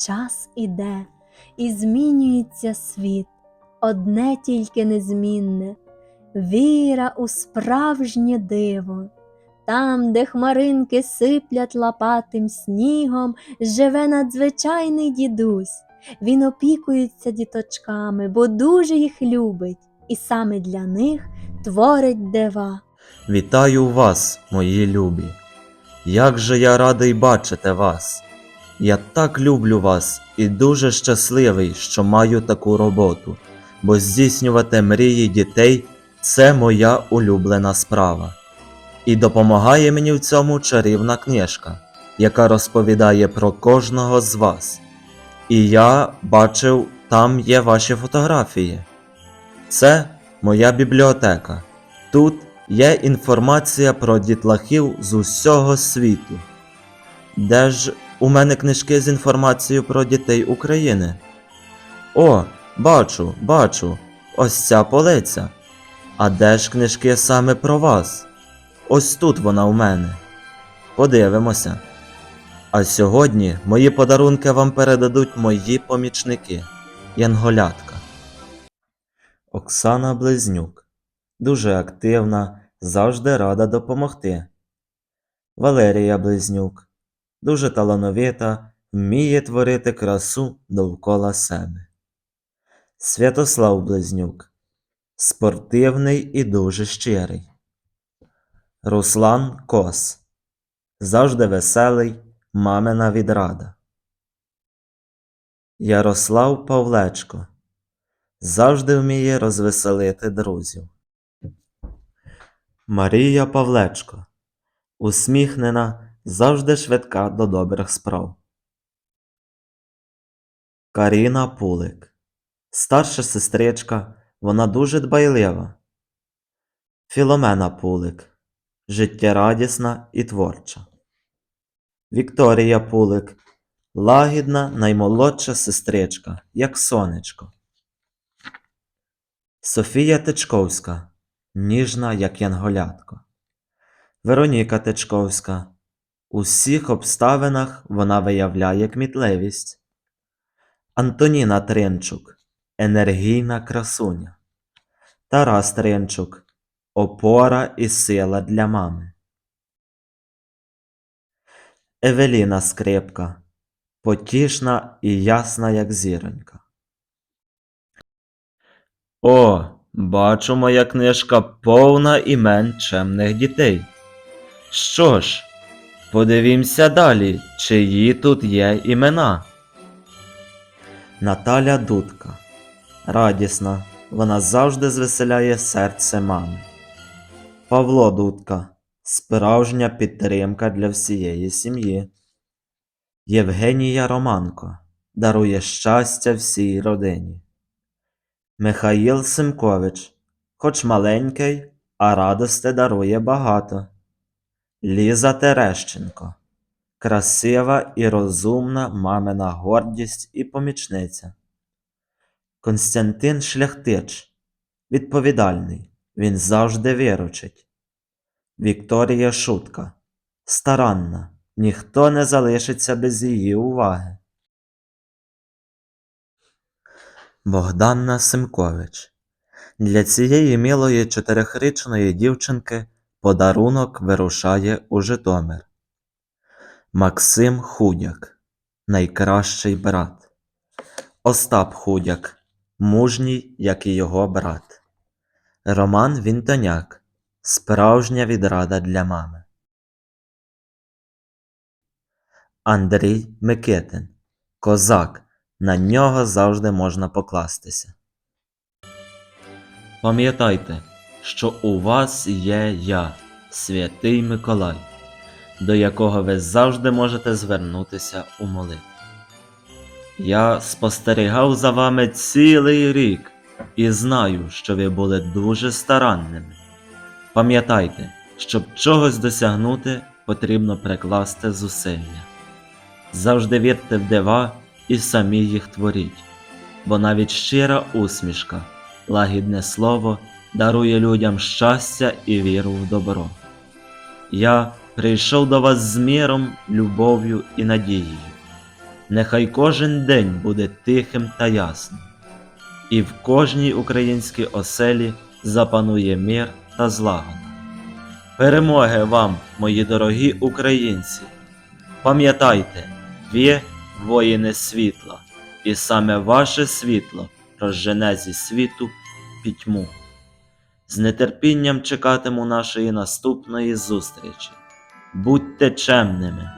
час іде, і змінюється світ, одне тільки незмінне віра у справжнє диво. Там, де хмаринки сиплять лопатим снігом, живе надзвичайний дідусь. Він опікується діточками, бо дуже їх любить, і саме для них творить дива. Вітаю вас, мої любі. Як же я радий бачити вас. Я так люблю вас і дуже щасливий, що маю таку роботу, бо здійснювати мрії дітей це моя улюблена справа. І допомагає мені в цьому чарівна книжка, яка розповідає про кожного з вас. І я бачив, там є ваші фотографії. Це моя бібліотека. Тут є інформація про дітлахів з усього світу. Де ж у мене книжки з інформацією про дітей України? О, бачу, бачу, ось ця полиця. А де ж книжки саме про вас? Ось тут вона у мене. Подивимося. А сьогодні мої подарунки вам передадуть мої помічники Янголятка. Оксана Близнюк дуже активна, завжди рада допомогти. Валерія Близнюк дуже талановита, вміє творити красу довкола себе. Святослав Близнюк спортивний і дуже щирий. Руслан Кос завжди веселий, мамина відрада. Ярослав Павлечко завжди вміє розвеселити друзів. Марія Павлечко усміхнена, завжди швидка до добрих справ. Каріна Пулик старша сестричка, вона дуже дбайлива. Філомена Пулик життєрадісна і творча. Вікторія Пулик лагідна, наймолодша сестричка, як сонечко. Софія Тичковська ніжна, як янголятко. Вероніка Тичковська. У всіх обставинах вона виявляє кмітливість. Антоніна Тринчук енергійна красуня. Тарас Тринчук опора і сила для мами. Евеліна Скрипка потішна і ясна, як зіронька. О, бачу, моя книжка повна імен чемних дітей. Що ж, подивімося далі, чиї тут є імена. Наталя Дудка. Радісна, вона завжди звеселяє серце мами. Павло Дудка. Справжня підтримка для всієї сім'ї. Євгенія Романко дарує щастя всій родині. Михаїл Симкович, хоч маленький, а радости дарує багато. Ліза Терещенко, красива і розумна мамина гордість і помічниця. Константин Шляхтич, відповідальний, він завжди виручить. Вікторія Шутка, старанна, ніхто не залишиться без її уваги. Богданна Симкович. Для цієї милої чотирихрічної дівчинки подарунок вирушає у Житомир. Максим Худяк, найкращий брат. Остап Худяк, мужній, як і його брат. Роман Вінтоняк, справжня відрада для мами. Андрій Микитин, козак. На нього завжди можна покластися. Пам'ятайте, що у вас є я, святий Миколай, до якого ви завжди можете звернутися у молитві. Я спостерігав за вами цілий рік і знаю, що ви були дуже старанними. Пам'ятайте, щоб чогось досягнути, потрібно прикласти зусилля. Завжди вірте в дива і самі їх творіть, бо навіть щира усмішка, лагідне слово дарує людям щастя і віру в добро. Я прийшов до вас з міром, любов'ю і надією. Нехай кожен день буде тихим та ясним, і в кожній українській оселі запанує мир та злагода. Перемоги вам, мої дорогі українці! Пам'ятайте, ви воїни світла, і саме ваше світло розжене зі світу пітьму. З нетерпінням чекатиму нашої наступної зустрічі. Будьте чемними,